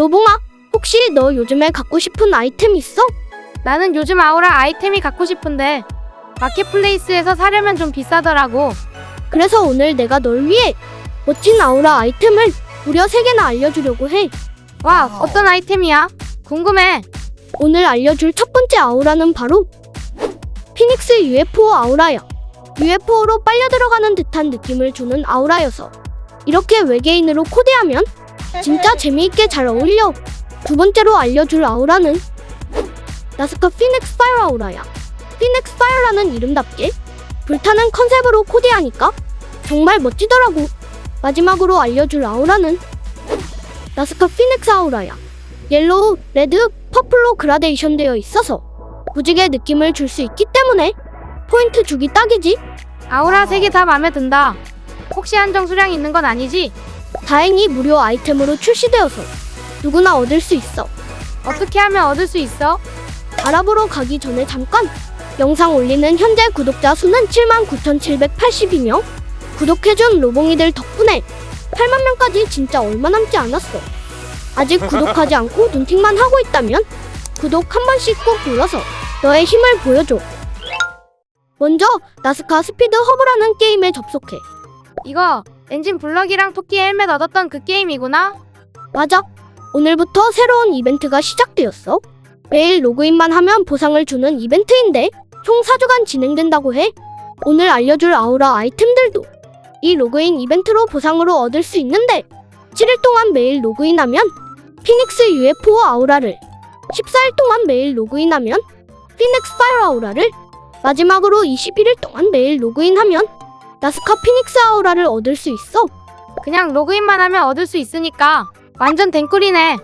로봉아, 혹시 너 요즘에 갖고 싶은 아이템 있어? 나는 요즘 아우라 아이템이 갖고 싶은데 마켓플레이스에서 사려면 좀 비싸더라고. 그래서 오늘 내가 널 위해 멋진 아우라 아이템을 무려 3개나 알려주려고 해. 와, 어떤 아이템이야? 궁금해. 오늘 알려줄 첫 번째 아우라는 바로 피닉스 UFO 아우라야. UFO로 빨려 들어가는 듯한 느낌을 주는 아우라여서 이렇게 외계인으로 코디하면 진짜 재미있게 잘 어울려. 두 번째로 알려줄 아우라는 나스카 피닉스 파이어 아우라야. 피닉스 파이어라는 이름답게 불타는 컨셉으로 코디하니까 정말 멋지더라고. 마지막으로 알려줄 아우라는 나스카 피닉스 아우라야. 옐로우, 레드, 퍼플로 그라데이션 되어 있어서 무지개 느낌을 줄 수 있기 때문에 포인트 주기 딱이지. 아우라 세 개 다 마음에 든다. 혹시 한정 수량 있는 건 아니지? 다행히 무료 아이템으로 출시되어서 누구나 얻을 수 있어. 어떻게 하면 얻을 수 있어? 알아보러 가기 전에 잠깐 영상 올리는 현재 구독자 수는 79,780이며 구독해준 로봉이들 덕분에 8만 명까지 진짜 얼마 남지 않았어. 아직 구독하지 않고 눈팅만 하고 있다면 구독 한 번씩 꼭 눌러서 너의 힘을 보여줘. 먼저 나스카 스피드 허브라는 게임에 접속해. 이거 엔진 블럭이랑 토끼 헬멧 얻었던 그 게임이구나. 맞아. 오늘부터 새로운 이벤트가 시작되었어. 매일 로그인만 하면 보상을 주는 이벤트인데 총 4주간 진행된다고 해. 오늘 알려줄 아우라 아이템들도 이 로그인 이벤트로 보상으로 얻을 수 있는데 7일 동안 매일 로그인하면 피닉스 UFO 아우라를 14일 동안 매일 로그인하면 피닉스 파이어 아우라를 마지막으로 21일 동안 매일 로그인하면 나스카 피닉스 아우라를 얻을 수 있어. 그냥 로그인만 하면 얻을 수 있으니까 완전 댕꿀이네.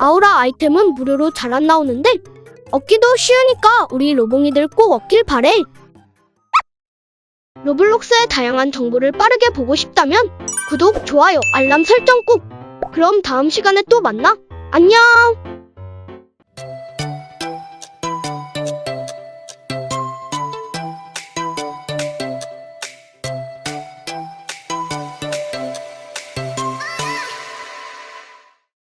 아우라 아이템은 무료로 잘 안 나오는데 얻기도 쉬우니까 우리 로봉이들 꼭 얻길 바래. 로블록스의 다양한 정보를 빠르게 보고 싶다면 구독, 좋아요, 알람 설정 꾹. 그럼 다음 시간에 또 만나. 안녕.